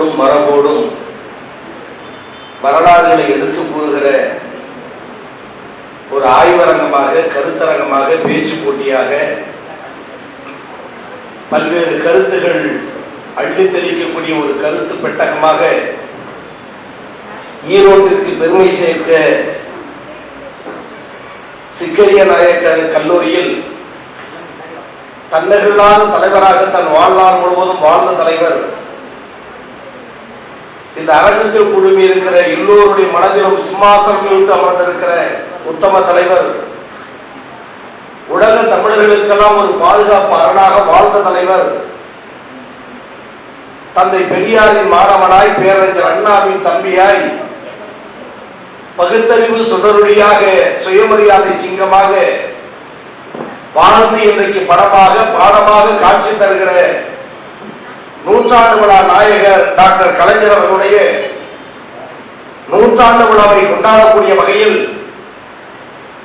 மாண்போடும் மரபோடும் வரலாறுகளை எடுத்து கூறுகிற ஒரு ஆய்வரங்கமாக கருத்தரங்கமாக பேச்சு போட்டியாக பல்வேறு கருத்துகள் அள்ளி தெளிக்கக்கூடிய ஒரு கருத்து பெட்டகமாக ஈரோட்டிற்கு பெருமை சேர்க்க சிக்கரிய நாயக்கர் கல்லூரியில் தன்னகரில்லாத தலைவராக தன் வாழ்நாள் முழுவதும் வாழ்ந்த தலைவர் இந்த அரங்கத்தில் குழுமி இருக்கிற எல்லோருடைய மனதிலும் சிம்மாசனம் விட்டு அமர்ந்திருக்கிற உத்தம தலைவர் உலக தமிழர்களுக்கெல்லாம் ஒரு பாதுகாப்பு அரணாக வாழ்ந்த தலைவர் தந்தை பெரியாரின் மாணவனாய் பேரறிஞர் அண்ணாவின் தம்பியாய் பகுத்தறிவு சுடருடியாக சுயமரியாதை சிங்கமாக வாழ்ந்து இன்றைக்கு படமாக பாடமாக காட்சி தருகிற நூற்றாண்டு விழா நாயகர் டாக்டர் கலைஞர் அவர்களுடைய நூற்றாண்டு விழாவை கொண்டாடக்கூடிய வகையில்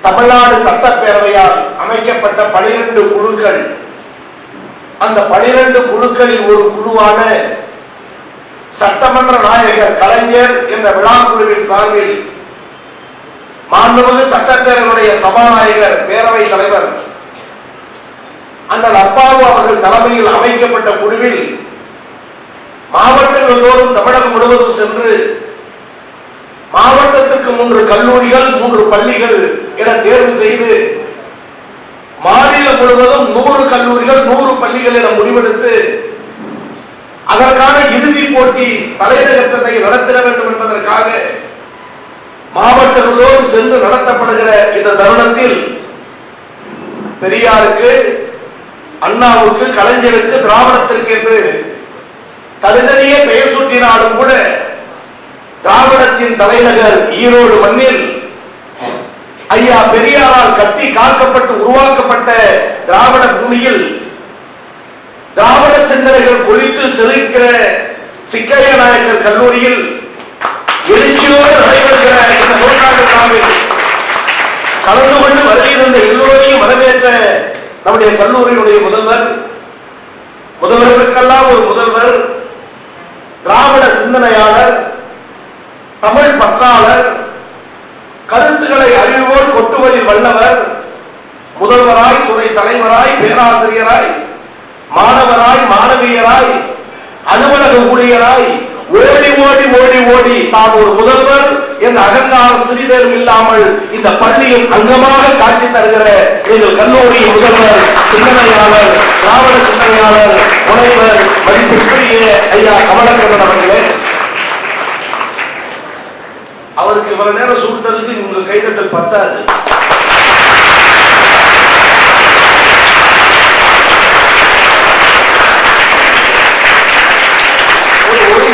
தமிழ்நாடு சட்டப்பேரவையால் அமைக்கப்பட்ட பனிரெண்டு குழுக்கள் அந்த பனிரெண்டு குழுக்களில் ஒரு குழுவான சட்டமன்ற நாயகர் கலைஞர் என்ற விழா குழுவின் சார்பில் மாண்புமிகு சட்டப்பேரவையுடைய சபாநாயகர் பேரவை தலைவர் அண்ணன் அப்பாவு அவர்கள் தலைமையில் அமைக்கப்பட்ட குழுவில் மாவட்டங்கள் தோறும் தமிழகம் முழுவதும் சென்று மாவட்டத்திற்கு மூன்று கல்லூரிகள் மூன்று பள்ளிகள் என தேர்வு செய்து மாநிலம் முழுவதும் நூறு கல்லூரிகள் நூறு பள்ளிகள் என முடிவெடுத்து அதற்கான இறுதி போட்டி தலைநகர் சென்னையில் நடத்திட வேண்டும் என்பதற்காக மாவட்டங்களோடு சென்று நடத்தப்படுகிற இந்த தருணத்தில் பெரியாருக்கு அண்ணாவுக்கு கலைஞருக்கு திராவிடத்திற்கு என்று தனித்தனியே பெயர் சூட்டினாலும் கூட திராவிடத்தின் தலைநகர் ஈரோடு மண்ணில் ஐயா பெரியாரால் கட்டி காக்கப்பட்டு உருவாக்கப்பட்ட திராவிட பூமியில் திராவிட சிந்தனைகள் கொளித்து செழிக்கிற சிக்கைய நாயக்கர் கல்லூரியில் எழுச்சியோடு நடைபெறுகிற இந்த நூற்றாண்டு விழாவில் கலந்து கொண்டு வருகின்ற எல்லோரையும் வரவேற்ற நம்முடைய கல்லூரியினுடைய முதல்வர். முதல்வர்களுக்கெல்லாம் ஒரு முதல்வர். திராவிட சிந்தனையாளர் தமிழ் பற்றாளர் கருத்துக்களை அறிவுபோல் கொட்டுவதில் வல்லவர் முதல்வராய் துறை தலைவராய் பேராசிரியராய் மாணவராய் மாணவியராய் அலுவலக ஊழியராய் ஓடி ஓடி ஓடி ஓடி தான் ஒரு முதல்வர் என்ற அகங்காரம் சிறிதேரும் இல்லாமல் இந்த பள்ளியின் அங்கமாக காட்சி தருகிற எங்கள் கல்லூரி முதல்வர் சிந்தனையாளர் திராவிட சிந்தனையாளர் முனைவர் மதிப்பிற்குரிய ஐயா கமலக்கண்ணன் அவர்களே. அவருக்கு இவ்வளவு நேரம் சூட்டினதுக்கு உங்க கைதட்டல் பத்தாது. ஒரு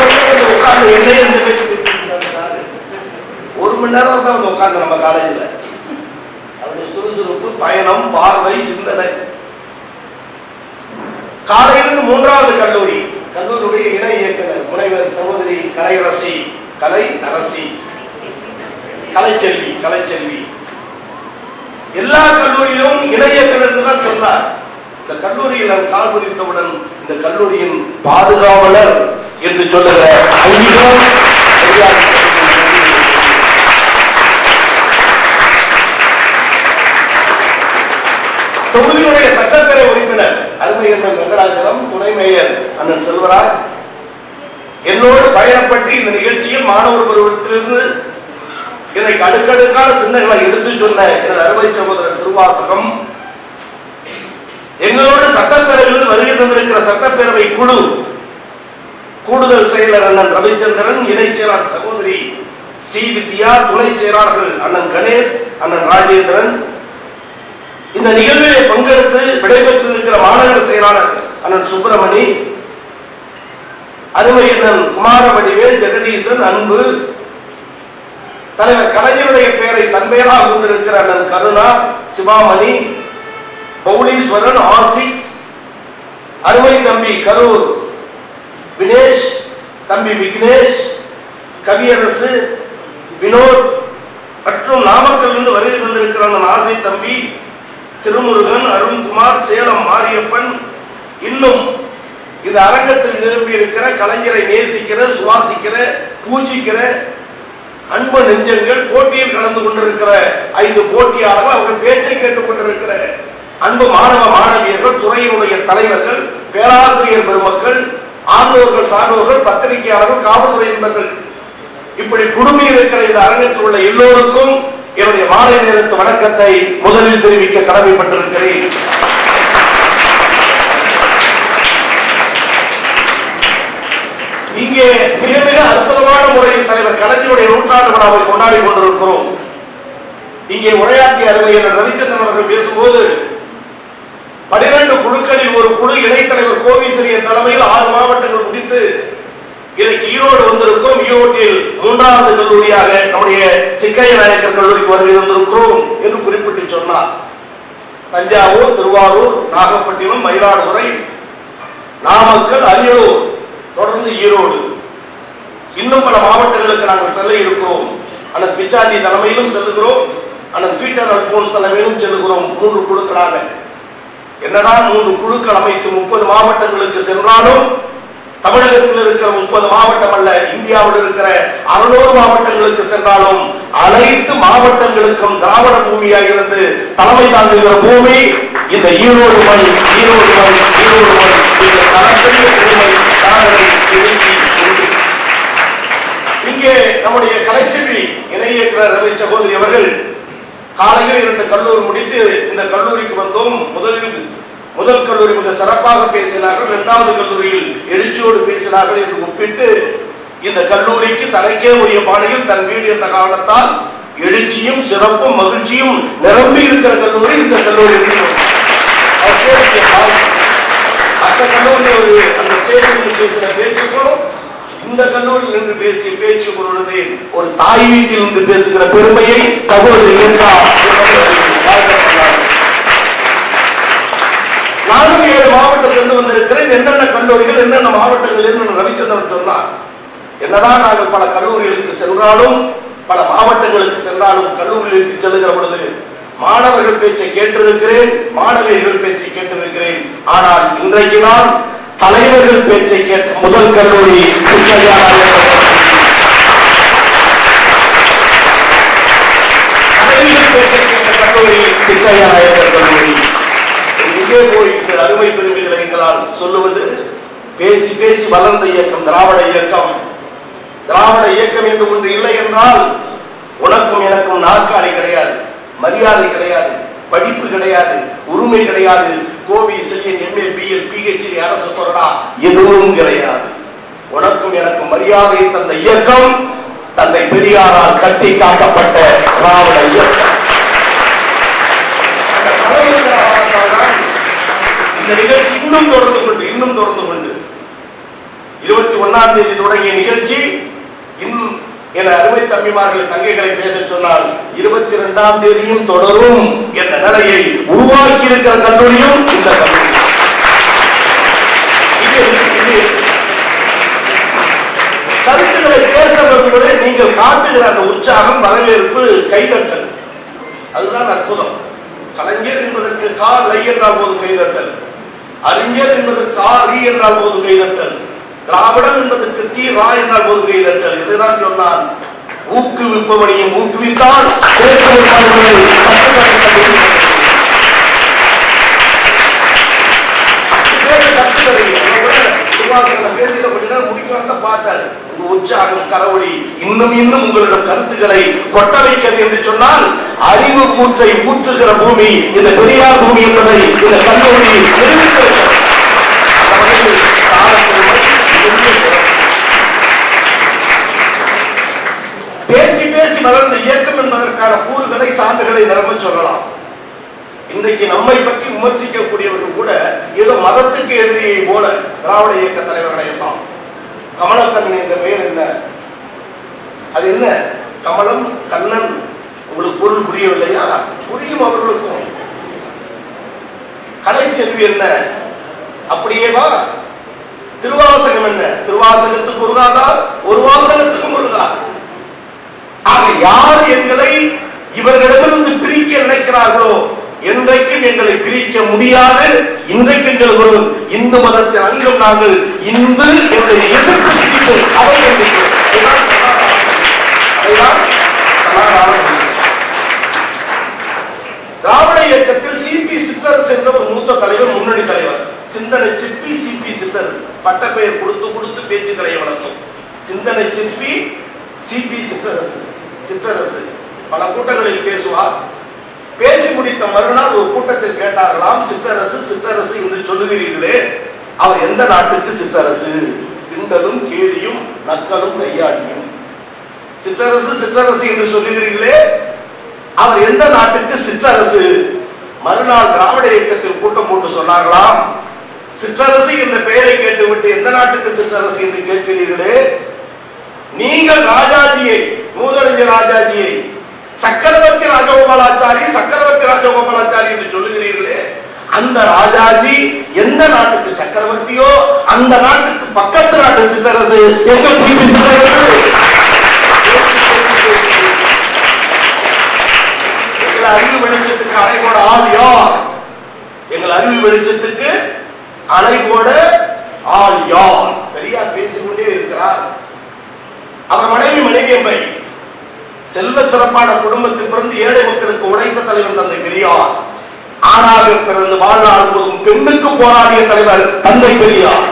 உட்கார்ந்து என்னையே இந்த பேச்சு பேசிட்டு இருக்காரு சாரு. ஒரு மணி நேரம் தான் வந்து உட்காந்து நம்ம காலேஜில் அவருடைய சுறுசுறுப்பு பயணம் பார்வை சிந்தனை. காலையிலிருந்து மூன்றாவது கல்லூரி கல்லூரியுடைய இணை இயக்குனர் முனைவர் சகோதரி கலையரசி கலை அரசி. கலைச்செல்வி கலைச்செல்வி எல்லா கல்லூரியிலும் இணை இயக்குனர் தான் சொன்னார். இந்த கல்லூரியில் நான் கால் பதித்தவுடன் இந்த கல்லூரியின் பாதுகாவலர் என்று சொல்லுகிற தொகுதியுடைய சட்டப்பேரவை உறுப்பினர் அருமை அண்ணன் துணை மேயர் அண்ணன் செல்வராஜ். என்னோடு பயணப்பட்டு இந்த நிகழ்ச்சியில் மாணவர் பருவத்திலிருந்து எனக்கு அடுக்கடுக்கான சின்னங்களை எடுத்து சொன்ன எனது அருமை சகோதரர் திருவாசகம் எங்களோடு சட்டப்பேரவையிலிருந்து வருகை தந்திருக்கிற சட்டப்பேரவை குழு கூடுதல் செயலர் அண்ணன் ரவிச்சந்திரன் இணைச் செயலாளர் சகோதரி ஸ்ரீ வித்யா துணை செயலாளர்கள் அண்ணன் கணேஷ் அண்ணன் ராஜேந்திரன் இந்த நிகழ்விலே பங்கெடுத்து விடைபெற்றிருக்கிற மாநகர செயலாளர் அண்ணன் சுப்பிரமணி அருமையண்ணன் குமார குமாரவடிவேல் ஜெகதீசன் அன்பு தலைவர் கலைஞருடைய பெயரை தன் பெயராக கொண்டிருக்கிற அண்ணன் கருணா சிவாமணி பௌலீஸ்வரன் ஆசி அருமை தம்பி கரூர் வினேஷ் தம்பி விக்னேஷ் கவியரசு வினோத் மற்றும் நாமக்கல்லிருந்து வருகை தந்திருக்கிற அண்ணன் ஆசை தம்பி திருமுருகன் அருண்குமார் சேலம் மாரியப்பன் இன்னும் இந்த அரங்கத்தில் நிரம்பி இருக்கிற கலைஞரை நேசிக்கிற சுவாசிக்கிற பூஜிக்கிற அன்பு நெஞ்சங்கள் போட்டியில் கலந்து கொண்டிருக்கிற ஐந்து போட்டியாளர்கள் அவர்கள் பேச்சை கேட்டுக் கொண்டிருக்கிற அன்பு மாணவ மாணவியர்கள் துறையினுடைய தலைவர்கள் பேராசிரியர் பெருமக்கள் ஆண்டோர்கள் சான்றோர்கள் பத்திரிகையாளர்கள் காவல்துறை நண்பர்கள். இப்படி குடுமி இருக்கிற இந்த அரங்கத்தில் உள்ள எல்லோருக்கும் என்னுடைய மாலை நேரத்து வணக்கத்தை முதலில் தெரிவிக்க கடமைப்பட்டிருக்கிறேன். இங்கே மிக மிக அற்புதமான முறையில் தலைவர் கலைஞருடைய நூற்றாண்டு விழாவை கொண்டாடி கொண்டிருக்கிறோம். இங்கே உரையாற்றிய அறிவியர் ரவிச்சந்திரன் அவர்கள் பேசும்போது பனிரெண்டு குழுக்களில் ஒரு குழு இணைத்தலைவர் கோவிசரியன் தலைமையில் ஆறு மாவட்டங்கள் முடித்து இன்னைக்கு ஈரோடு வந்திருக்கிறோம் ஈரோட்டில் மூன்றாவது கல்லூரியாக நம்முடைய சிக்கைய நாயக்கர் கல்லூரிக்கு வருகை வந்திருக்கிறோம் என்று குறிப்பிட்டு சொன்னார். தஞ்சாவூர் திருவாரூர் நாகப்பட்டினம் மயிலாடுதுறை நாமக்கல் அரியலூர் தொடர்ந்து ஈரோடு. இன்னும் பல மாவட்டங்களுக்கு நாங்கள் செல்ல இருக்கிறோம். அண்ணன் பிச்சாண்டி தலைமையிலும் செல்லுகிறோம். அண்ணன் பீட்டர் அல்போன்ஸ் தலைமையிலும் செல்லுகிறோம். மூன்று குழுக்களாக. என்னதான் மூன்று குழுக்கள் அமைத்து முப்பது மாவட்டங்களுக்கு சென்றாலும் தமிழகத்தில் இருக்கிற முப்பது மாவட்டம் அல்ல இந்தியாவில் இருக்கிற அறுநூறு மாவட்டங்களுக்கு சென்றாலும் அனைத்து மாவட்டங்களுக்கும் திராவிட பூமியாக இருந்து தலைமை தாங்குகிற பூமி இந்த ஈரோடு மண் ஈரோடு மண் ஈரோடு மண் இந்த தரப்பெரிய பெருமை இங்கே நம்முடைய கலைச்செல்வி இணை இயக்குனர் ரவி சகோதரி அவர்கள் காலையில் இரண்டு கல்லூரி முடித்து இந்த கல்லூரிக்கு வந்தோம். முதலில் முதல் கல்லூரி மிக சிறப்பாக பேசினார்கள் இரண்டாவது கல்லூரியில் எழுச்சியோடு பேசினார்கள் என்று ஒப்பிட்டு இந்த கல்லூரிக்கு தனக்கே உரிய பாணியில் தன் வீடு என்ற காரணத்தால் எழுச்சியும் சிறப்பும் மகிழ்ச்சியும் நிரம்பி இருக்கிற கல்லூரி இந்த கல்லூரி மற்ற கல்லூரியில் ஒரு அந்த ஸ்டேஜில் பேசின பேச்சுக்கும் இந்த கல்லூரியில் நின்று பேசிய பேச்சு பொருளதை ஒரு தாய் வீட்டில் நின்று பேசுகிற பெருமையை சகோதரி ஏழு மாவட்டம் சென்று வந்திருக்கிறேன். என்னென்ன கல்லூரிகள் என்னென்ன மாவட்டங்கள் என்னென்ன ரவிச்சந்திரன் சொன்னார். என்னதான் நாங்கள் பல கல்லூரிகளுக்கு சென்றாலும் பல மாவட்டங்களுக்கு சென்றாலும் கல்லூரிகளுக்கு செல்லுகிற பொழுது மாணவர்கள் பேச்சை கேட்டிருக்கிறேன் மாணவியர்கள் பேச்சை கேட்டிருக்கிறேன். ஆனால் இன்றைக்கு தான் தலைவர்கள் பேச்சை கேட்ட முதல் கல்லூரி சிக்கையா தலைவிகள் பேச்சை கேட்ட கல்லூரி சிக்கையா நாயக்கர் கல்லூரி எங்கே போய் அருமை பெருமை சொல்லுவது பேசி பேசி வளர்ந்த இயக்கம் திராவிட இயக்கம். திராவிட இயக்கம் என்று ஒன்று இல்லை என்றால் உனக்கும் எனக்கும் நாற்காலி கிடையாது மரியாதை கிடையாது படிப்பு கிடையாது உரிமை கிடையாது. Kovi Chezhiyan MA BL PhD அரசு கொறடா எதுவும் கிடையாது. உனக்கும் எனக்கும் மரியாதை தந்த இயக்கம் தந்தை பெரியாரால் கட்டி காக்கப்பட்ட திராவிட இயக்கம் அந்த தலைவர்களால் தான் இந்த நிகழ்ச்சி இன்னும் தொடர்ந்து கொண்டு இன்னும் தொடர்ந்து கொண்டு. இருபத்தி ஒன்னாம் தேதி தொடங்கிய நிகழ்ச்சி இன்னும் என அருமை தம்பிமார்களை தங்கைகளை பேச சொன்னால் இருபத்தி இரண்டாம் தேதியும் தொடரும் என்ற நிலையை உருவாக்கி இருக்கிற கல்லூரியும் இந்த கல்லூரி. கருத்துக்களை பேச வரும்போதே நீங்கள் காட்டுகிற அந்த உற்சாகம் வரவேற்பு கைதட்டல். அதுதான் அற்புதம். கலைஞர் என்பதற்கு கால் லை என்றால் போதும் கைதட்டல். அறிஞர் என்பதற்கு ஆ ரீ என்றால் போதும் கைதட்டல். திராவிடம் என்பதற்கு தீ ரா என்றால் போதும் கைதட்டல். இதுதான் சொன்னான். ஊக்குவிப்பவனையும் ஊக்குவித்தால் உற்சாகம் கரவொலி இன்னும் இன்னும் உங்களிடம் கருத்துக்களை கொட்ட வைக்கிறது என்று சொன்னால் அறிவு கூற்றை ஊற்றுகிற பூமி இந்த பெரியார் பூமி என்பதை இந்த கல்லூரி நிரூபித்திருக்கிறது. பேசி பேசி வளர்ந்த இயக்கம் என்பதற்கான கூறுகளை சான்றுகளை நிரம்ப சொல்லலாம். இன்றைக்கு நம்மை பற்றி விமர்சிக்கக்கூடியவர்கள் கூட ஏதோ மதத்துக்கு எதிரியை போல திராவிட இயக்க தலைவர்களை எல்லாம் கமலக்கண்ணன் என்ற பெயர் என்ன? அது என்ன? கமலம் கண்ணன் உங்களுக்கு பொருள் புரியவில்லையா? புரியும் அவர்களுக்கும். கலை செல்வி என்ன? அப்படியே வா. திருவாசகம் என்ன? திருவாசகத்துக்கு முருகாதா ஒரு வாசகத்துக்கு முருகா ஆக யார் எங்களை இவர்களிடமிருந்து பிரிக்க நினைக்கிறார்களோ என்றைக்கும் எங்களை பிரிக்க முடியாது. இன்றைக்கும் சொல்கிறோம் இந்து மதத்தின் அங்கம் நாங்கள் இந்து என்னுடைய எதிர்ப்பு சிரிப்பு அவர்கள் நிற்கிறோம். இதுதான் சனாதன அதுதான் சனாதன கொள்கை. திராவிட இயக்கத்தில் சிபி சிற்றரசு என்ற ஒரு மூத்த தலைவர் முன்னணி தலைவர். சிந்தனை சிப்பி சிபி சிற்றரசு. பட்டப்பெயர் கொடுத்து கொடுத்து பேச்சுக்களை வளர்த்தோம். சிந்தனை சிப்பி சிபி சிற்றரசு. சிற்றரசு. பல கூட்டங்களில் பேசுவார். பேசி முடித்த மறுநாள் ஒரு கூட்டத்தில் கேட்டார்களாம் சிற்றரசு சிற்றரசு என்று சொல்லுகிறீர்களே அவர் எந்த நாட்டுக்கு சிற்றரசு? கிண்டலும் கேலியும் நக்கலும் நெய்யாட்டியும். சிற்றரசு சிற்றரசு என்று சொல்லுகிறீர்களே அவர் எந்த நாட்டுக்கு சிற்றரசு? மறுநாள் திராவிட இயக்கத்தில் கூட்டம் போட்டு சொன்னார்களாம் சிற்றரசு என்ற பெயரை கேட்டுவிட்டு எந்த நாட்டுக்கு சிற்றரசு என்று கேட்கிறீர்களே? நீங்கள் ராஜாஜியை மூதறிஞர் ராஜாஜியை சக்கரவர்த்தி ராஜகோபாலாச்சாரி சக்கரவர்த்தி ராஜகோபாலாச்சாரி என்று சொல்லுகிறீர்களே? அந்த ராஜாஜி எந்த நாட்டுக்கு சக்கரவர்த்தியோ அந்த நாட்டுக்கு பக்கத்து நாட்டு சிற்றரசு. எங்கள் சிற்றரசு அறிவு வெளிச்சத்துக்கு அணை போட ஆள் யார்? எங்கள் அறிவு வெளிச்சத்துக்கு அணை போட ஆள் யார்? பெரியார் பேசிக்கொண்டே இருக்கிறார். அவர் மனைவி மணிகேம்பை செல்வ சிறப்பான குடும்பத்தில் பிறந்து ஏழை மக்களுக்கு உழைத்த தலைவர் தந்தை பெரியார். ஆணாக பிறந்து வாழ்நாள் முழுவதும் பெண்ணுக்கு போராடிய தலைவர் தந்தை பெரியார்.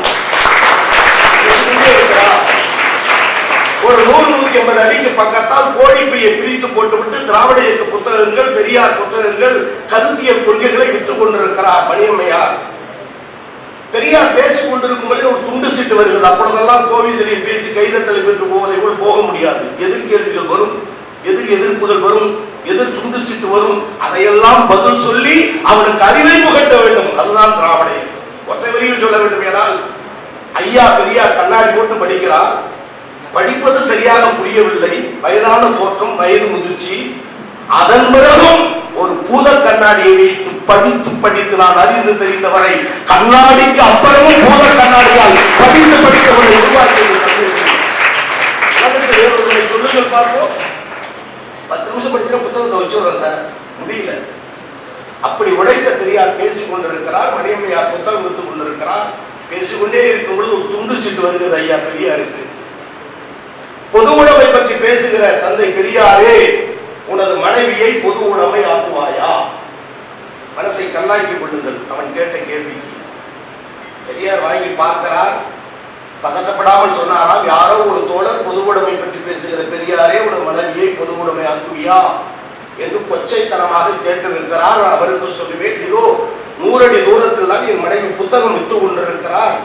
ஒரு நூறு நூத்தி ஐம்பது அடிக்கு பக்கத்தால் கோழிப்பையை பிரித்து போட்டுவிட்டு திராவிட இயக்க புத்தகங்கள் பெரியார் புத்தகங்கள் கருத்தியல் கொள்கைகளை வித்துக் கொண்டிருக்கிறார் மணியம்மையார். பெரியார் பேசிக் கொண்டிருக்கும் பொழுது ஒரு துண்டு சீட்டு வருகிறது. அப்பொழுதெல்லாம் கோவிசலில் பேசி கைதட்டலை பெற்று போவதை போல் போக முடியாது. எதிர்கேள்விகள் வரும் எதிர் எதிர்ப்புகள் வரும் எதிர் துண்டு சீட்டு வரும். அதையெல்லாம் பதில் சொல்லி அவனுக்கு அறிவை புகட்ட வேண்டும். அதுதான் திராவிட இயக்கம். ஒற்றை வரியில் சொல்ல வேண்டும் என்றால் ஐயா பெரியார் கண்ணாடி போட்டு படிக்கிறார். படிப்பது சரியாக புரியவில்லை. வயதான தோற்றம் வயது முதிர்ச்சி. அதன் பிறகும் ஒரு பூத கண்ணாடியை வைத்து படித்து படித்து நான் அறிந்து தெரிந்தவரை கண்ணாடிக்கு அப்புறமும் பூத கண்ணாடியால் படித்து படித்தவரை உருவாக்கியது சொல்லுங்கள் பார்ப்போம். பத்து நிமிஷம் படிக்கிற புத்தகத்தை வச்சுடுறேன் சார். முடியல. அப்படி உடைத்த பெரியார் பேசிக் கொண்டிருக்கிறார். மணியம்மையார் புத்தகம் வித்துக் கொண்டிருக்கிறார். பேசிக்கொண்டே இருக்கும் பொழுது ஒரு துண்டு சீட்டு வருகிறது ஐயா பெரியாருக்கு. பொது உடைமை பற்றி பேசுகிற தந்தை பெரியாரே உனது மனைவியை பொது உடைமை ஆக்குவாயா? மனசை கல்லாக்கி கொள்ளுங்கள் அவன் கேட்ட கேள்விக்கு. பெரியார் வாங்கி பார்க்கிறார். பதட்டப்படாமல் சொன்னாராம் யாரோ ஒரு தோழர் பொது உடைமை பற்றி பேசுகிற பெரியாரே உனது மனைவியை பொது உடைமை ஆக்குவியா? என்று கொச்சைத்தனமாக கேட்டிருக்கிறார் அவருக்கு சொல்லுவேன் இதோ நூறடி தூரத்தில் தான் என் மனைவி புத்தகம் வித்து கொண்டிருக்கிறார்.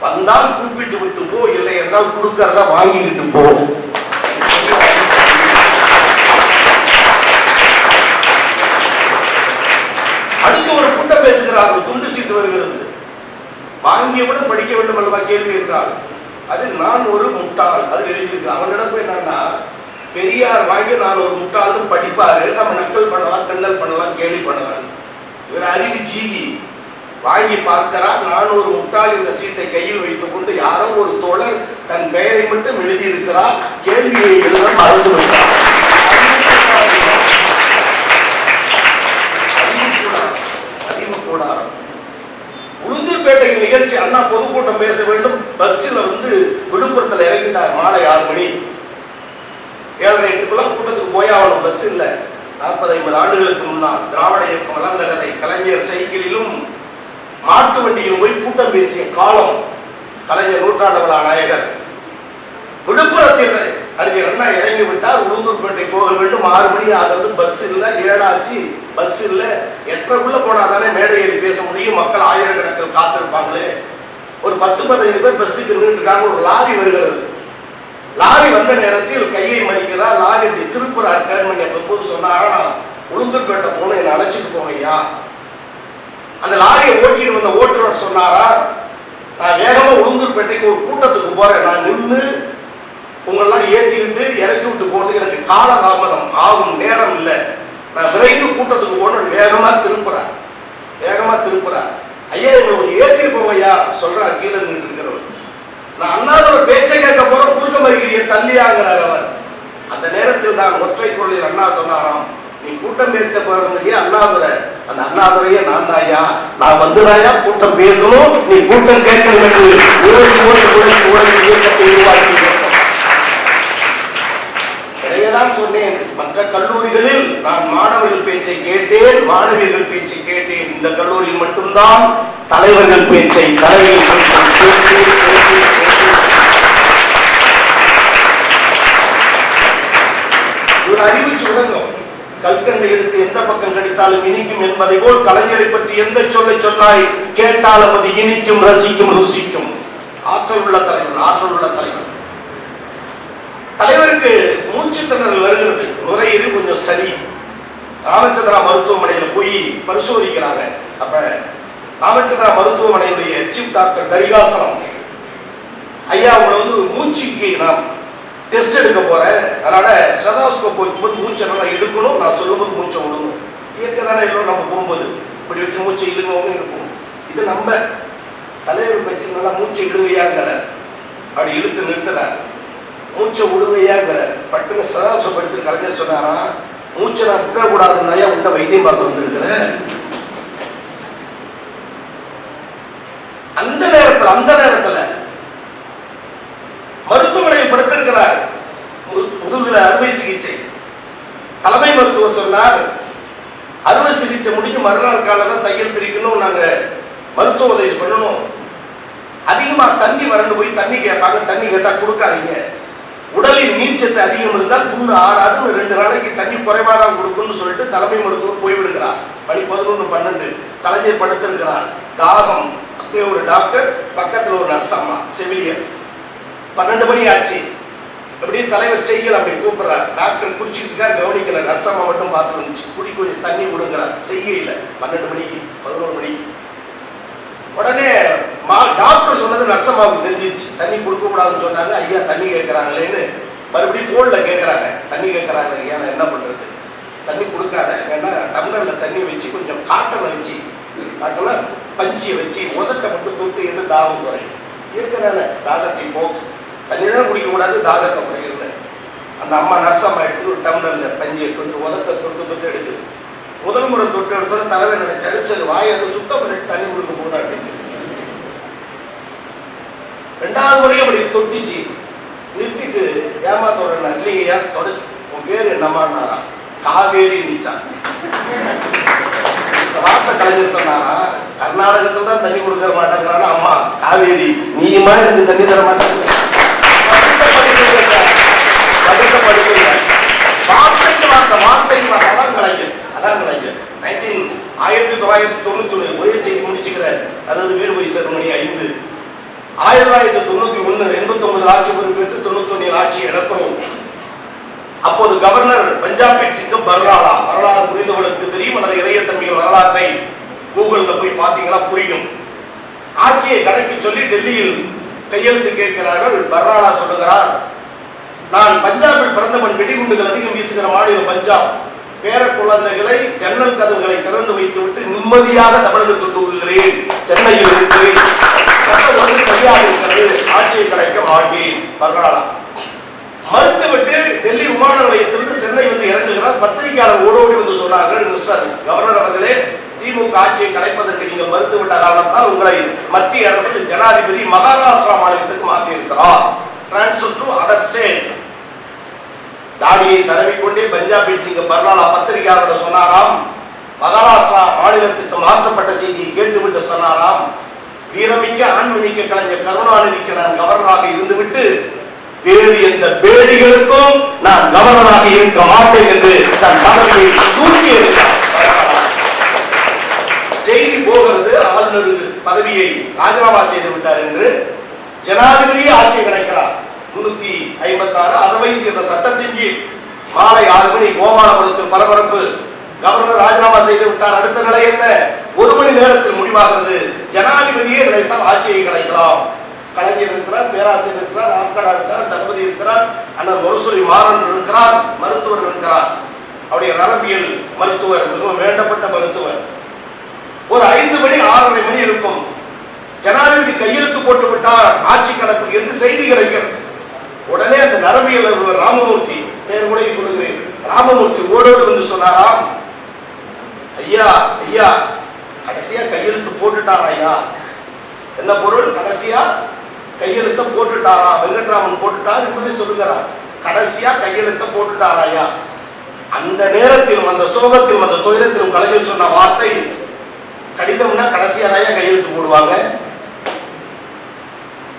வந்தால் கூப்பிட்டு விட்டு போ இல்லை என்றால் கொடுக்கறத வாங்கிக்கிட்டு போ. அடுத்து ஒரு கூட்டம் பேசுகிறார் ஒரு துண்டு சீட்டு வருகிறது. வாங்கியவுடன் படிக்க வேண்டும் அல்லவா கேள்வி என்றால்? அது நான் ஒரு முட்டாள் அது எழுதியிருக்கு. அவன் நினைப்பு என்னன்னா பெரியார் வாங்கி நான் ஒரு முட்டாள்னு படிப்பாரு நம்ம நக்கல் பண்ணலாம் கிண்டல் பண்ணலாம் கேள்வி பண்ணலாம். இவர் அறிவு ஜீவி. வாங்கி பார்க்கிறார். நான் ஒரு முட்டாள் இந்த சீட்டை கையில் வைத்துக் கொண்டு யாரோ ஒரு தோழர் தன் பெயரை மட்டும் எழுதியிருக்கிறார். கேள்வியை எழுத மறந்து விட்டார். அறிவு உளுந்தூர்பேட்டையில் நிகழ்ச்சி அண்ணா பொதுக்கூட்டம் பேச வேண்டும். பஸ்ஸில் வந்து விழுப்புரத்தில் இறங்கிட்டார் மாலை ஆறு மணி. ஏழரை எட்டுக்குள்ள கூட்டத்துக்கு போயாகணும் பஸ் இல்லை. நாற்பது ஐம்பது ஆண்டுகளுக்கு முன்னால் திராவிட இயக்கம் வளர்ந்த கதை. கலைஞர் சைக்கிளிலும் மாட்டு வண்டியில் போய் கூட்டம் பேசிய காலம் கலைஞர் நூற்றாண்டு விழா நாயகர். விழுப்புரத்தில் அறிஞர் அண்ணா இறங்கி விட்டார். உளுந்தூர்பேட்டை போக வேண்டும். ஆறு மணி ஆகிறது. பஸ் இல்லை ஏழாச்சு. பஸ் இல்லை. எட்டரைக்குள்ள போனா தானே மேடை ஏறி பேச முடியும். மக்கள் ஆயிரக்கணக்கில் காத்திருப்பாங்களே. ஒரு பத்து பதினைந்து பேர் பஸ்ஸுக்கு நின்றுட்டு இருக்காங்க. ஒரு லாரி வருகிறது. லாரி வந்த நேரத்தில் கையை மறிக்கிறார் லாரி திருப்பூர் திருப்புறார். டேர்ன் பண்ணி அப்போது சொன்னாரா நான் உளுந்தூர்பேட்டை போகணும் என்னை அழைச்சிட்டு போங்க ஐயா அந்த லாரியை ஓட்டிட்டு வந்த ஓட்டுநர் சொன்னாரா நான் வேகமாக உளுந்தூர்பேட்டைக்கு ஒரு கூட்டத்துக்கு போகிறேன் நான் நின்று உங்களெல்லாம் ஏற்றிக்கிட்டு இறக்கி விட்டு போகிறதுக்கு எனக்கு கால தாமதம் ஆகும் நேரம் இல்லை. நான் விரைந்து கூட்டத்துக்கு போகணும். வேகமாக திருப்புறேன் வேகமாக திருப்புறேன் ஐயா எங்களை கொஞ்சம் ஏற்றிருப்போம் ஐயா. சொல்றார் கீழே நின்று இருக்கிறவர். நான் அண்ணாதோட பேச்சை கேட்க போகிறோம் குறுக்க மறுக்கிறிய தள்ளியாங்கிறார் அவர். அந்த நேரத்தில் தான் ஒற்றை குரலில் அண்ணா சொன்னாராம் நீ கூட்டம் பேச போறவங்க அண்ணாதுரை. அந்த அண்ணாதுரையே நான் தாயா நான் வந்துதாயா கூட்டம் பேசணும். நீ கூட்டம் கேட்க இயக்கத்தை உருவாக்கி எனவேதான் சொன்னேன் மற்ற கல்லூரிகளில் நான் மாணவர்கள் பேச்சை கேட்டேன் மாணவியர்கள் பேச்சை கேட்டேன். இந்த கல்லூரியில் மட்டும்தான் தலைவர்கள் பேச்சை தலைவர்கள் பேச்சை கேட்டு, கேட்டு, கேட்டு. ஒரு அறிவு சுரங்கம் கல்கண்டை எடுத்து எந்த பக்கம் கடித்தாலும் இனிக்கும் என்பதை போல் கலைஞரை பற்றி எந்த சொல்லை சொன்னாய்? கேட்டாலும் அது இனிக்கும் ரசிக்கும் ருசிக்கும். ஆற்றல் உள்ள தலைவன் ஆற்றல் உள்ள தலைவன். தலைவருக்கு மூச்சு திணறல் வருகிறது. நுரையீரல் கொஞ்சம் சரி. ராமச்சந்திரா மருத்துவமனையில போய் பரிசோதிக்கிறாங்க. அப்ப ராமச்சந்திரா மருத்துவமனையுடைய சீஃப் டாக்டர் தரிகாசனம். ஐயா உங்களை வந்து மூச்சுக்கு நான் டெஸ்ட் எடுக்க போறேன். அதனால ஸ்டெதாஸ்கோப் வைக்கும்போது மூச்சை நல்லா இழுக்கணும். நான் சொல்லும்போது மூச்சை விடணும். இயற்கை தானே எல்லோரும் நம்ம போகும்போது. இப்படி வச்சு மூச்சை இழுங்கவங்க இருக்கும். இது நம்ம தலைவர் பற்றி நல்லா மூச்சை இழுவையாங்கிறார் அப்படி இழுத்து நிறுத்துறார் மூச்சை விடுவையாங்கிறார் பட்டுன்னு சதாசம் படுத்து கலைஞர் சொன்னாரா மூச்சை நான் விட்டுறக்கூடாதுன்னா ஐயா உன்ட்ட வைத்தியம் பார்க்க வந்திருக்கிறேன். அந்த நேரத்தில் அந்த நேரத்தில் இருக்கிறார். முதுகுல அறுவை சிகிச்சை. தலைமை மருத்துவர் சொன்னார் அறுவை சிகிச்சை முடிஞ்சு மறுநாள் காலையில தான் தையல் பிரிக்கணும் நாங்க மருத்துவ உதவி பண்ணணும். அதிகமா தண்ணி வறண்டு போய் தண்ணி கேட்பாங்க தண்ணி கேட்டா கொடுக்காதீங்க. உடலின் நீர்ச்சத்து அதிகம் இருந்தால் புண்ணு ஆறாதுன்னு ரெண்டு நாளைக்கு தண்ணி குறைவாதான் தான் கொடுக்கணும்னு சொல்லிட்டு தலைமை மருத்துவர் போய்விடுகிறார் மணி பதினொன்று பன்னெண்டு. கலைஞர் படுத்திருக்கிறார். தாகம். அப்படியே ஒரு டாக்டர் பக்கத்தில் ஒரு நர்ஸ் அம்மா செவிலியர். பன்னெண்டு மணி ஆச்சு. அப்படியே தலைவர் செய்யல அப்படி கூப்பிடுறார். டாக்டர் குடிச்சிட்டு இருக்கா கவனிக்கல. நர்சம்மா மட்டும் பார்த்து குடி கொஞ்சம் தண்ணி விடுங்கிறார். செய்யல பன்னெண்டு மணிக்கு பதினோரு மணிக்கு. உடனே மா- டாக்டர் சொன்னது நர்சம்மாவுக்கு தெரிஞ்சிருச்சு. தண்ணி கொடுக்க கூடாதுன்னு சொன்னாங்க. ஐயா தண்ணி கேட்கறாங்களேன்னு மறுபடியும் போன்ல கேட்கறாங்க. தண்ணி கேட்கறாங்க ஐயா நான் என்ன பண்றது? தண்ணி கொடுக்காத. வேணா டம்ளர்ல தண்ணி வச்சு கொஞ்சம் காட்டனை வச்சு காட்டனை பஞ்சியை வச்சு உதட்டை மட்டும் தூக்கு என்று தாகம் குறையும். இருக்கிறான தாகத்தை போக்கு. தண்ணி தான் குடிக்கக்கூடாது தாகத்தை குடிக்கிறது அந்த அம்மா நர்சம்மா எடுத்து ஒரு டம்ளரில் பஞ்சு எடுத்து உதக்க தொட்டு தொட்டு எடுக்குது. முதல் முறை தொட்டு எடுத்தோன்னு தலைவர் நினைச்சாரு சரி வாயை அதை சுத்தம் பண்ணிட்டு தண்ணி கொடுக்க போதா அப்படின்னு. ரெண்டாவது முறையும் அப்படி தொட்டிச்சு. நிறுத்திட்டு ஏமாத்தோட இல்லையா தொடச்சு. உன் பேர் என்னமானாரா காவேரி நீச்சான் இந்த வார்த்தை கலைஞர் சொன்னாரா கர்நாடகத்துல தான் தண்ணி கொடுக்க மாட்டேங்கிறான அம்மா காவேரி நீயுமா எனக்கு தண்ணி தர மாட்டேங்கிற வார்த்தைக்கு வார்த்தை வார்த்தைக்கு வார்த்தை அதான் கலைஞர் அதான் கலைஞர் நைன்டீன் ஆயிரத்தி தொள்ளாயிரத்தி தொண்ணூத்தி ஒண்ணு ஒரே செய்தி முடிச்சுக்கிறேன் அதாவது வீரபை செருமணி ஐந்து ஆயிரத்தி தொள்ளாயிரத்தி தொண்ணூத்தி ஒண்ணு எண்பத்தி ஒன்பது ஆட்சி பொறுப்பேற்று தொண்ணூத்தி ஒன்னில் ஆட்சி இழக்கிறோம் அப்போது கவர்னர் பஞ்சாப் சிங்கம் பர்னாலா வரலாறு புரிந்தவர்களுக்கு தெரியும் அல்லது இளைய தம்பிகள் வரலாற்றை கூகுளில் போய் பார்த்தீங்கன்னா புரியும் ஆட்சியை கடைக்கு சொல்லி டெல்லியில் கையெழுத்து கேட்கிறார்கள் பர்னாலா சொல்லுகிறார். நான் பஞ்சாபில் பிறந்தவன் வெடிகுண்டுகள் அதிகம் வீசுகிற மாநிலம் பஞ்சாப். பேர குழந்தைகளை ஜன்னல் கதவுகளை திறந்து வைத்துவிட்டு நிம்மதியாக தமிழகத்தில் தூங்குகிறேன். சென்னையில் இருக்கிறேன். சரியாக இருக்கிறது. ஆட்சியை கலைக்க மாட்டேன். பர்னாலா மறுத்துவிட்டு டெல்லி விமான நிலையத்திலிருந்து சென்னை வந்து இறங்குகிறார். பத்திரிகையாளர் ஓடோடி வந்து சொன்னார்கள் மிஸ்டர் கவர்னர் அவர்களே திமுக ஆட்சியை கலைப்பதற்கு நீங்கள் மறுத்துவிட்ட காரணத்தால் உங்களை மத்திய அரசு ஜனாதிபதி மகாராஷ்டிரா மாநிலத்துக்கு மாற்றியிருக்கிறார். டிரான்ஸ்ஃபர் டு அதர் ஸ்டேட் தாடியை தடவிக்கொண்டே பஞ்சாபில் சிங்க பர்னாலா பத்திரிகையாளர் சொன்னாராம். மகாராஷ்டிரா மாநிலத்துக்கு மாற்றப்பட்ட செய்தியை கேட்டுவிட்டு சொன்னாராம். வீரமிக்க ஆண்மணிக்க கலைஞர் கருணாநிதிக்கு நான் கவர்னராக இருந்துவிட்டு வேறு எந்த பேடிகளுக்கும் நான் கவர்னராக இருக்க மாட்டேன் என்று தன் பதவியை தூக்கி இருக்கிறார் செய்தி போகிறது ஆளுநர் பதவியை ராஜினாமா செய்து விட்டார் என்று ஜனாதிபதியே ஆட்சியை கலைக்கிறார். முன்னூத்தி ஐம்பத்தி ஆறு அதர்வைஸ் என்ற சட்டத்தின் கீழ் மாலை ஆறு மணி கோபாலபுரத்தில் பரபரப்பு. கவர்னர் ராஜினாமா செய்து விட்டார். அடுத்த நிலை என்ன? ஒரு மணி நேரத்தில் முடிவாகிறது. ஜனாதிபதியே நினைத்தால் ஆட்சியை கலைக்கலாம். கலைஞர் இருக்கிறார் பேராசிரியர் இருக்கிறார் ஆம்கடா இருக்கிறார் தளபதி இருக்கிறார் அண்ணன் முரசொலி மாறன் இருக்கிறார் மருத்துவர் இருக்கிறார். அவருடைய நரம்பியல் மருத்துவர் மிகவும் வேண்டப்பட்ட மருத்துவர். ஒரு ஐந்து மணி ஆறரை மணி இருக்கும். ஜனாதிபதி கையெழுத்து போட்டு விட்டார். ஆட்சி கலப்புக்கு என்று செய்தி கிடைக்கிறது. உடனே அந்த நரம்பியல் ராமமூர்த்தி பெயர் கூட சொல்லுகிறேன். ராமமூர்த்தி ஓடோடு வந்து சொன்னாராம் ஐயா ஐயா கடைசியா கையெழுத்து போட்டுட்டாரா ஐயா? என்ன பொருள்? கடைசியா கையெழுத்த போட்டுட்டாரா? வெங்கட்ராமன் போட்டுட்டார் என்பதை சொல்லுகிறார். கடைசியா கையெழுத்த போட்டுட்டாரா ஐயா? அந்த நேரத்திலும் அந்த சோகத்திலும் அந்த துயரத்திலும் கலைஞர் சொன்ன வார்த்தை கடிதம்னா கடைசியா தான் கையெழுத்து போடுவாங்க.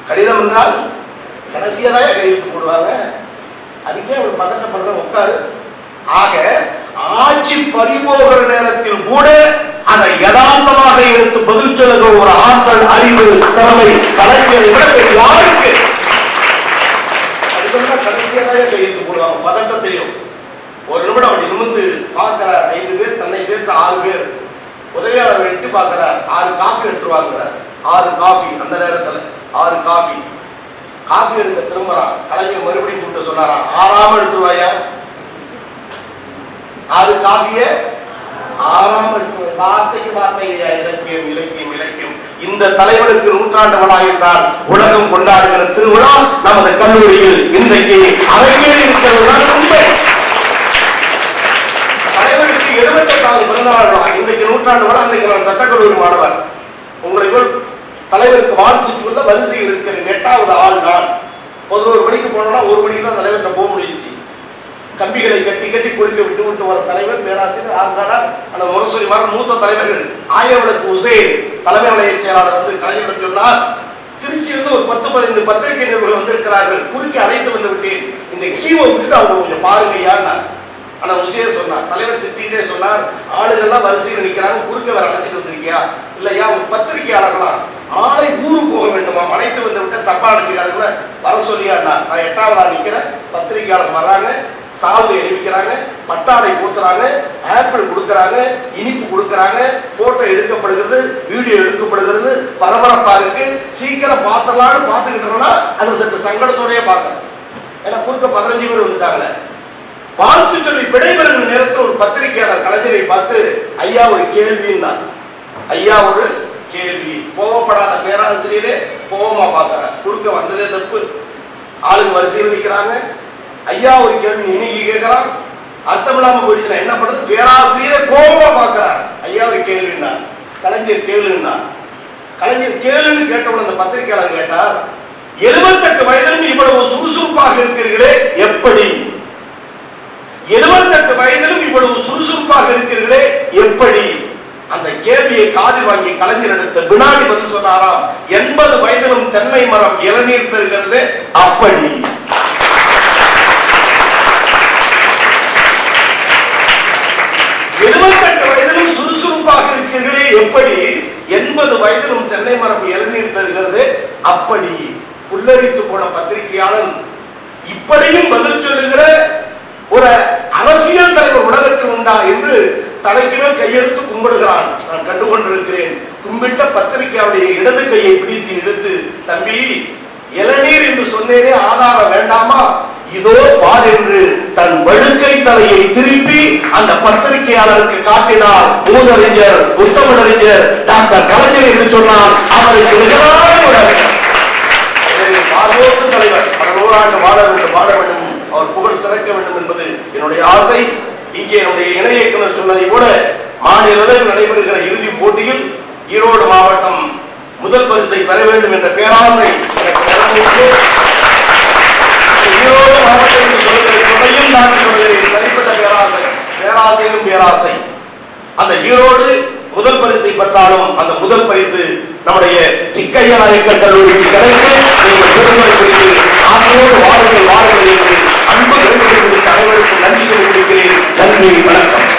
கடிதம் என்றால் கடைசியா தான் கையெழுத்து போடுவாங்க. அதுக்கே அவர் பதட்டப்படுற உட்காரு. ஆக ஆட்சி பறிபோகிற நேரத்தில் கூட அதை யதார்த்தமாக எடுத்து பதில் சொல்லுகிற ஒரு ஆற்றல் அறிவு திறமை கலைஞரை விட வேறு யாருக்கு அதுக்கு கடைசியா தான் கையெழுத்து போடுவாங்க பதட்டத்தையும் ஒரு நிமிடம் அப்படி நிமிந்து பார்க்கிறார் ஐந்து பேர் தன்னை சேர்த்து ஆறு பேர் உதவியாளர் எட்டி பார்க்கிறார் ஆறு காஃபி எடுத்து வாங்குறார் ஆறு காஃபி அந்த நேரத்தில் ஆறு காஃபி. காஃபி எடுக்க திரும்புறான். கலைஞர் மறுபடியும் கூப்பிட்டு சொன்னாராம் ஆறாம எடுத்துருவாயா? ஆறு காஃபிய? ஆறாம எடுத்துருவாய் வார்த்தைக்கு வார்த்தையா இலக்கியம் இலக்கியம் இலக்கியம். இந்த தலைவனுக்கு நூற்றாண்டு விழா என்றால் உலகம் கொண்டாடுகிற திருவிழா நமது கல்லூரியில் இன்றைக்கு அரங்கேறி இருக்கிறது தான் உண்மை. தலைவருக்கு எழுபத்தெட்டாவது பிறந்தநாள் விழா. நூற்றாண்டு விழா அன்றைக்கு நான் சட்டக்கல்லூரி மாணவர். உங்களை போல் தலைவருக்கு வாழ்த்து சொல்ல வரிசையில் இருக்கிறேன். எட்டாவது ஆள் நான். பதினோரு மணிக்கு போனோம்னா ஒரு மணிக்கு தான் தலைவர்கிட்ட போக முடியுச்சு. கம்பிகளை கட்டி கட்டி குளிக்க விட்டு விட்டு வர தலைவர் பேராசிரியர் ஆர்காடா அந்த முரசொலி மாதிரி மூத்த தலைவர்கள் ஆயவளுக்கு உசேன் தலைமை நிலைய செயலாளர் வந்து கலைஞர் சொன்னார். திருச்சியிலிருந்து ஒரு பத்து பதினைந்து பத்திரிகை நிருபர்கள் வந்திருக்கிறார்கள். குறுக்கி அழைத்து வந்து விட்டேன். இந்த கீவை விட்டுட்டு அவங்க கொஞ்சம் பாருங்க யாருன்னா? ஆனா உசையே சொன்னார் தலைவர் சிட்டிகிட்டே சொன்னார் ஆளுகள்லாம் வரிசையில் நிக்கிறாங்க குறுக்க வேற அழைச்சிட்டு வந்திருக்கியா? இல்லையா ஒரு பத்திரிகையாளர்களாம் ஆளை ஊருக்கு போக வேண்டுமா? அழைத்து வந்து விட்டு தப்பா நினைக்கிறாங்கல்ல வர சொல்லியாண்ணா நான் எட்டாவதா நிக்கிறேன் பத்திரிகையாளர் வர்றாங்க சால்வை எழுப்பிக்கிறாங்க பட்டாடை போத்துறாங்க ஆப்பிள் கொடுக்கறாங்க இனிப்பு கொடுக்கறாங்க போட்டோ எடுக்கப்படுகிறது வீடியோ எடுக்கப்படுகிறது பரபரப்பா இருக்கு சீக்கிரம் பார்த்தலாம்னு பார்த்துக்கிட்டோம்னா அது சற்று சங்கடத்தோடயே பார்க்கணும் ஏன்னா குறுக்க பதினஞ்சு பேர் வந்துட்டாங்களே. வாழ்த்து சொல்லி விடைபெறும் நேரத்தில் ஒரு பத்திரிகையாளர் கலைஞரை பார்த்து ஐயா ஒரு கேள்வின்னா ஐயா ஒரு கேள்வி. கோவப்படாத பேராசிரியரே கோபமா பார்க்கறார். குறுக்க வந்ததே தப்பு. ஆளுங்க வரிசையில் நிற்கிறாங்க ஐயா ஒரு கேள்வி. இன்னைக்கு கேட்கலாம். அர்த்தம் இல்லாம போயிடுச்சு என்ன பண்றது? பேராசிரியரை கோபமா பார்க்கிறார். ஐயா ஒரு கேள்வின்னா கலைஞர் கேளுன்னா கலைஞர் கேளுன்னு கேட்டவன் அந்த பத்திரிகையாளர் கேட்டார் எழுபத்தெட்டு வயதிலும் இவ்வளவு சுறுசுறுப்பாக இருக்கிறீர்களே எப்படி? எழுபத்தெட்டு வயதிலும் இவ்வளவு சுறுசுறுப்பாக இருக்கிறீர்களே? எப்படி? அந்த கேள்வியை காதில் வாங்கி கலைஞர் எடுத்த வினாடி பதில் சொன்னாராம். எண்பது வயதிலும் தென்னை மரம் இளநீர் தருகிறது. அப்படி. எழுபத்தெட்டு வயதிலும் சுறுசுறுப்பாக இருக்கிறீர்களே? எப்படி? எண்பது வயதிலும் தென்னை மரம் இளநீர் தருகிறது. அப்படி. புல்லரித்து போன பத்திரிகையாளன் இப்படியும் பதில் சொல்லுகிற ஒரு அரசியல் தலைவர் உலகத்தில் உண்டா என்று தலைக்குமே கையெழுத்து கையெடுத்து கும்பிடுகிறான். நான் கண்டு கொண்டிருக்கிறேன் கும்பிட்ட பத்திரிகையாவுடைய இடது கையை பிடித்து இழுத்து தம்பி இளநீர் என்று சொன்னேனே ஆதாரம் வேண்டாமா? இதோ பார் என்று தன் வழுக்கை தலையை திருப்பி அந்த பத்திரிகையாளருக்கு காட்டினார். மூதறிஞர் உத்தமறிஞர் டாக்டர் கலைஞர் என்று சொன்னார் அவருக்கு ஒரு தலைவர். பல நூறாண்டு வாழ வேண்டும் அவர் புகழ் சிறக்க வேண்டும் என்பது என்னுடைய ஆசை. இங்கே என்னுடைய இணை இயக்குனர் சொன்னதை போல மாநில அளவில் நடைபெறுகிற இறுதிப் போட்டியில் ஈரோடு மாவட்டம் முதல் பரிசை பெற வேண்டும் என்ற பேராசை எனக்கு ஈரோடு மாவட்டம் என்று சொல்கிறேன் துணையும் நான் சொல்கிறேன் தனிப்பட்ட பேராசை பேராசையிலும் பேராசை. அந்த ஈரோடு முதல் பரிசை பெற்றாலும் அந்த முதல் பரிசு நம்முடைய சிக்கைய நாயக்கர் கல்லூரிக்கு கிடைத்து நீங்கள் பெருமை அன்பு தலைவருக்கு நன்றி சொல்லிக் கொடுக்கிறேன் நன்றி வணக்கம்.